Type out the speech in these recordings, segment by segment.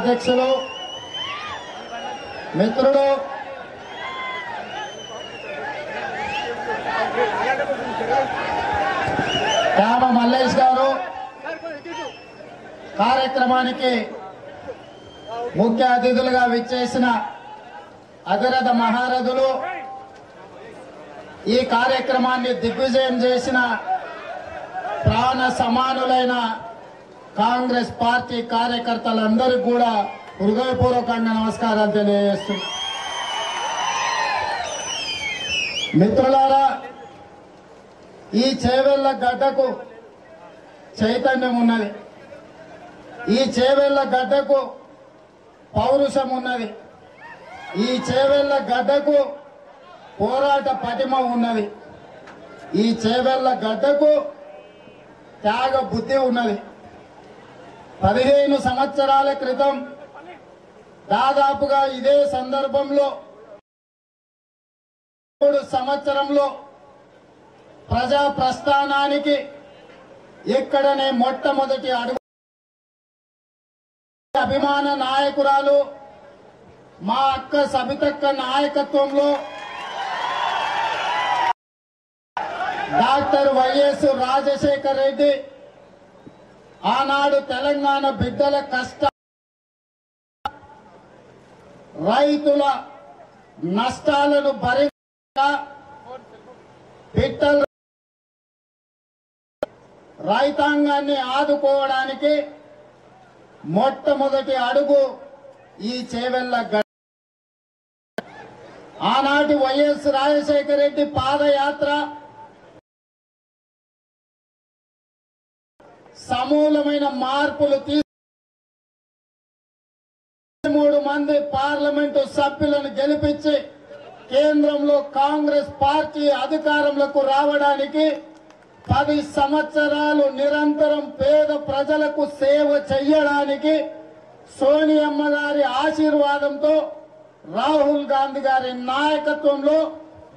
అధ్యక్షులు మిత్రుడు రామ మల్లేష్ గారు కార్యక్రమానికి ముఖ్య అతిథులుగా విచ్చేసిన అధిరథ మహారథులు ఈ కార్యక్రమాన్ని దిగ్విజయం చేసిన ప్రాణ సమానులైన కాంగ్రెస్ పార్టీ కార్యకర్తలందరికీ కూడా హృదయపూర్వకంగా నమస్కారాలు తెలియజేస్తున్నా మిత్రులారా ఈ చేవెళ్ళ గడ్డకు చైతన్యం ఉన్నది. ఈ చేవెళ్ళ గడ్డకు పౌరుషం ఉన్నది. ఈ చేవెళ్ళ గడ్డకు పోరాట పటిమ ఉన్నది. ఈ చేవెళ్ళ గడ్డకు త్యాగ బుద్ధి ఉన్నది. పదిహేను సంవత్సరాల క్రితం దాదాపుగా ఇదే సందర్భంలో మూడు సంవత్సరంలో ప్రజా ప్రస్థానానికి ఇక్కడనే మొట్టమొదటి అడుగు అభిమాన నాయకురాలు మా అక్క సబితక్క నాయకత్వంలో డాక్టర్ వైఎస్ రాజశేఖర్ రెడ్డి ఆనాడు తెలంగాణ బిడ్డల కష్ట రైతుల నష్టాలను భరి బిడ్డల రైతాంగాన్ని ఆదుకోవడానికి మొట్టమొదటి అడుగు ఈ చేవెళ్ళ గడ్డ ఆనాటి వైఎస్ రాజశేఖర రెడ్డి పాదయాత్ర సమూలమైన మార్పులు తీ మూడు మంది పార్లమెంటు సభ్యులను గెలిపించి కేంద్రంలో కాంగ్రెస్ పార్టీ అధికారంలోకి రావడానికి పది సంవత్సరాలు నిరంతరం పేద ప్రజలకు సేవ చెయ్యడానికి సోనియమ్మ గారి ఆశీర్వాదంతో రాహుల్ గాంధీ గారి నాయకత్వంలో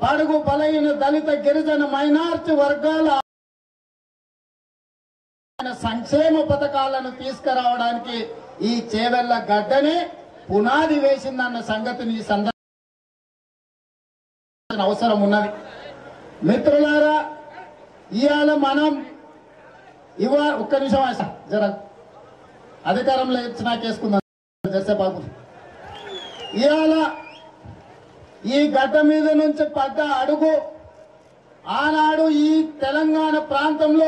బడుగు బలైన దళిత గిరిజన మైనార్టీ వర్గాల సంక్షేమ పథకాలను తీసుకురావడానికి ఈ చేవెళ్ళ గడ్డనే పునాది వేసిందన్న సంగతిని ఈ సందర్భం అవసరం ఉన్నది. మిత్రులారా ఇవాళ మనం ఇవా ఒక్క నిమిషం ఆశ జర అధికారంలో ఇచ్చినా కేసుకుందాం బాబు ఇవాళ ఈ గడ్డ మీద నుంచి పడ్డ అడుగు ఆనాడు ఈ తెలంగాణ ప్రాంతంలో